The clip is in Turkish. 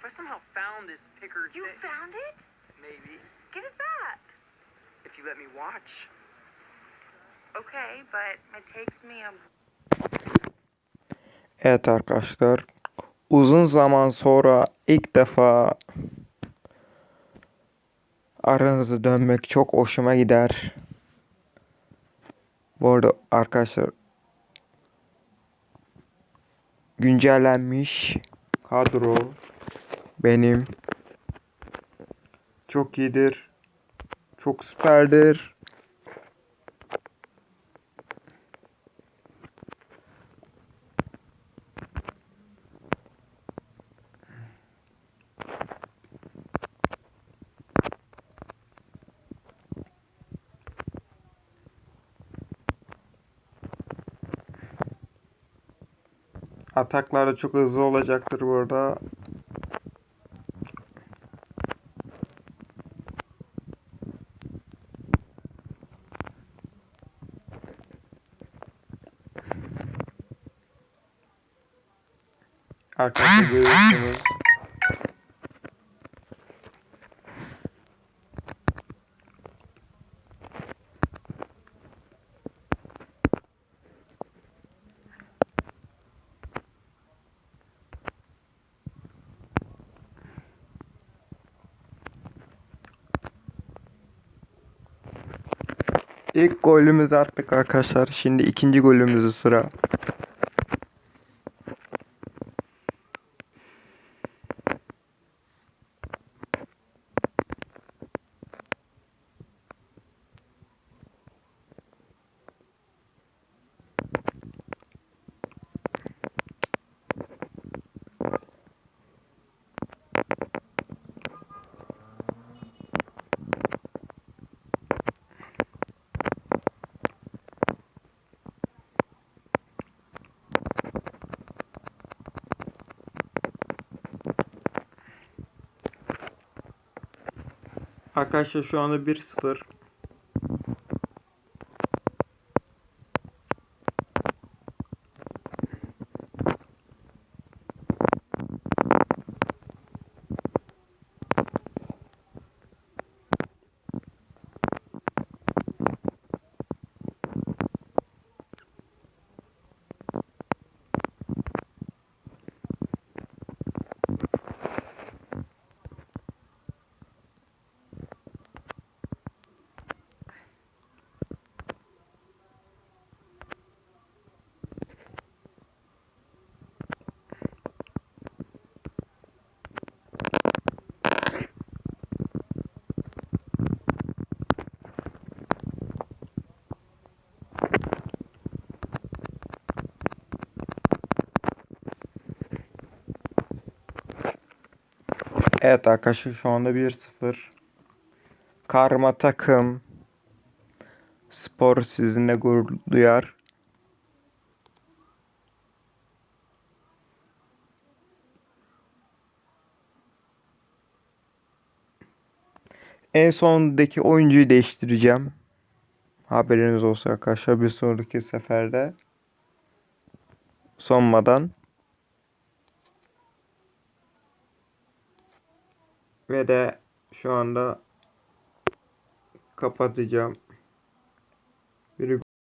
if I somehow found this picker You thing, found it? maybe Give it back. if you let me watch. Okay, but it takes me a Evet arkadaşlar. Uzun zaman sonra ilk defa aranıza dönmek çok hoşuma gider. Bu arada arkadaşlar güncellenmiş kadro benim çok iyidir. Çok süperdir. Ataklar da çok hızlı olacaktır burada. Arkadaşlar görüyorsunuz. İlk golümüzü attık arkadaşlar. Şimdi ikinci golümüzü sıra. Arkadaşlar şu anda 1-0. Evet arkadaşlar şu anda 1-0. Karma takım. Spor sizinle gurur duyar. En sondaki oyuncuyu değiştireceğim. Haberiniz olsun arkadaşlar bir sonraki seferde. Sonmadan. Ve de şu anda kapatacağım.